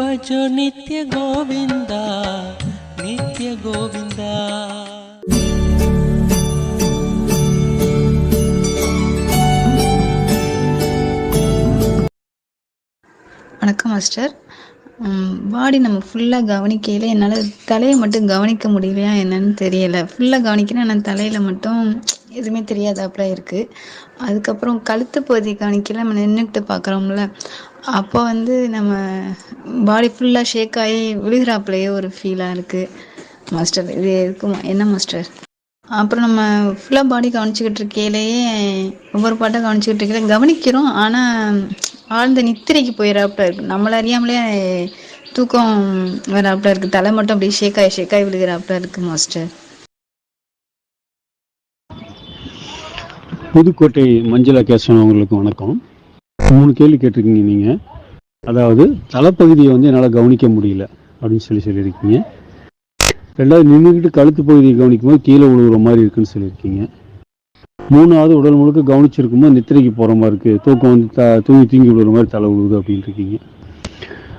भजो நித்ய கோவிந்தா நித்ய கோவிந்தா வணக்கம் மாஸ்டர். பாடி நம்ம ஃபுல்லாக கவனிக்கையில் என்னால் தலையை மட்டும் கவனிக்க முடியலையா என்னன்னு தெரியலை. ஃபுல்லாக கவனிக்கணும் ஆனால் தலையில் மட்டும் எதுவுமே தெரியாதாப்புல இருக்குது அதுக்கப்புறம் கழுத்து பகுதி கவனிக்கல நம்ம நின்றுட்டு பார்க்குறோம்ல அப்போ வந்து நம்ம பாடி ஃபுல்லாக ஷேக் ஆகி விழுகிறாப்புலையே ஒரு ஃபீலாக இருக்குது மாஸ்டர் இது இருக்குமா என்ன மாஸ்டர் அப்புறம் நம்ம ஃபுல்லாக பாடி கவனிச்சுக்கிட்டு இருக்கையிலேயே ஒவ்வொரு பாட்டாக கவனிச்சுக்கிட்டு இருக்கையில கவனிக்கிறோம். ஆனால் ஆழ்ந்த நித்திரைக்கு போயிடறாப்புல இருக்கு. நம்மள அறியாமலே தூக்கம் வராப்புல இருக்குது தலை மட்டும் அப்படியே ஷேக்காய் ஷேக்காய் விழுகிறாப்புல இருக்கு மாஸ்டர் புதுக்கோட்டை மஞ்சளா கேசவன் அவங்களுக்கு வணக்கம். மூணு கேள்வி கேட்டிருக்கீங்க நீங்கள் அதாவது தலைப்பகுதியை வந்து என்னால் கவனிக்க முடியல அப்படின்னு சொல்லி சொல்லியிருக்கீங்க. ரெண்டாவது நின்றுக்கிட்டு கழுத்து பகுதியை கவனிக்கும் போது கீழே விழுகிற மாதிரி இருக்குன்னு சொல்லியிருக்கீங்க. மூணாவது உடல் முழுக்க கவனிச்சிருக்கும் போது நித்திரைக்கு போகிற மாதிரி இருக்குது தூக்கம் வந்து த தூங்கி தூங்கி விழுகிற மாதிரி தலை விழுகுது அப்படின்னு இருக்கீங்க.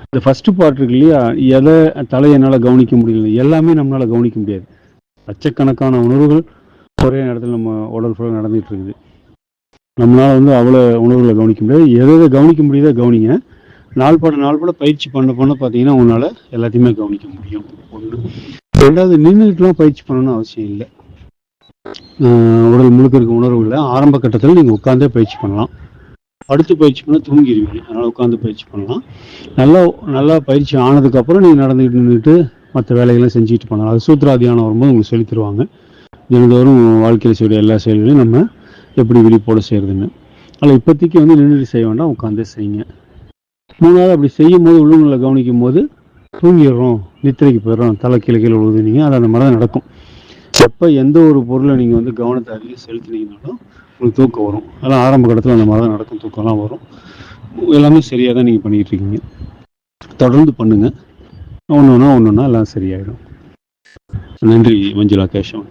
இந்த ஃபஸ்ட்டு பார்ட் இருக்கு இல்லையா? எதை தலை என்னால் கவனிக்க முடியல. எல்லாமே நம்மளால் கவனிக்க முடியாது. லட்சக்கணக்கான உணர்வுகள் ஒரே நேரத்தில் நம்ம உடல் ஃபுல்லாக நடந்துகிட்டு இருக்குது நம்மளால் வந்து அவ்வளோ உணர்வுகளை கவனிக்க முடியாது. எதை எதை கவனிக்க முடியுதோ கவனிங்க. நாள் பட நாள் பாட பயிற்சி பண்ண பண்ண பார்த்தீங்கன்னா உங்களால் எல்லாத்தையுமே கவனிக்க முடியும். ஒன்று ரெண்டாவது நின்றுட்டுலாம் பயிற்சி பண்ணணும்னு அவசியம் இல்லை. உடல் முழுக்க இருக்க உணர்வுகளை ஆரம்ப கட்டத்தில் நீங்கள் உட்காந்தே பயிற்சி பண்ணலாம். அடுத்து பயிற்சி பண்ணால் தூங்கிடுவீங்க அதனால் உட்காந்து பயிற்சி பண்ணலாம். நல்லா நல்லா பயிற்சி ஆனதுக்கப்புறம் நீங்கள் நடந்துக்கிட்டு நின்றுட்டு மற்ற வேலைகள்லாம் செஞ்சுட்டு பண்ணலாம். அது சூத்திராதியானம் வரும்போது உங்களுக்கு சொல்லித் தருவாங்க. தினந்தோறும் வாழ்க்கையில் செய்ய எல்லா செயல்களையும் நம்ம எப்படி விழிப்போடு செய்யறதுன்னு. அதில் இப்போதைக்கு வந்து நின்றுட்டு செய்ய வேண்டாம் உட்காந்தே செய்யுங்க. மூணாவது அப்படி செய்யும் போது உள்ளவங்களை கவனிக்கும் போது தூங்கிடுறோம் நித்திரைக்கு போயிடுறோம் தலை கீழே கீழே விழுதுனீங்க அது அந்த மாதிரி தான் நடக்கும். எப்போ எந்த ஒரு பொருளை நீங்கள் வந்து கவனத்தை அதிகம் செலுத்தினீங்கனாலும் உங்களுக்கு தூக்கம் வரும். அதெல்லாம் ஆரம்ப கட்டத்தில் அந்த மாதிரி தான் நடக்கும் தூக்கம்லாம் வரும். எல்லாமே சரியாக தான் நீங்கள் பண்ணிகிட்டு இருக்கீங்க தொடர்ந்து பண்ணுங்க. ஒன்று ஒன்றா ஒன்று ஒன்றா எல்லாம் சரியாயிடும். நன்றி மஞ்சுளா கேஷவன்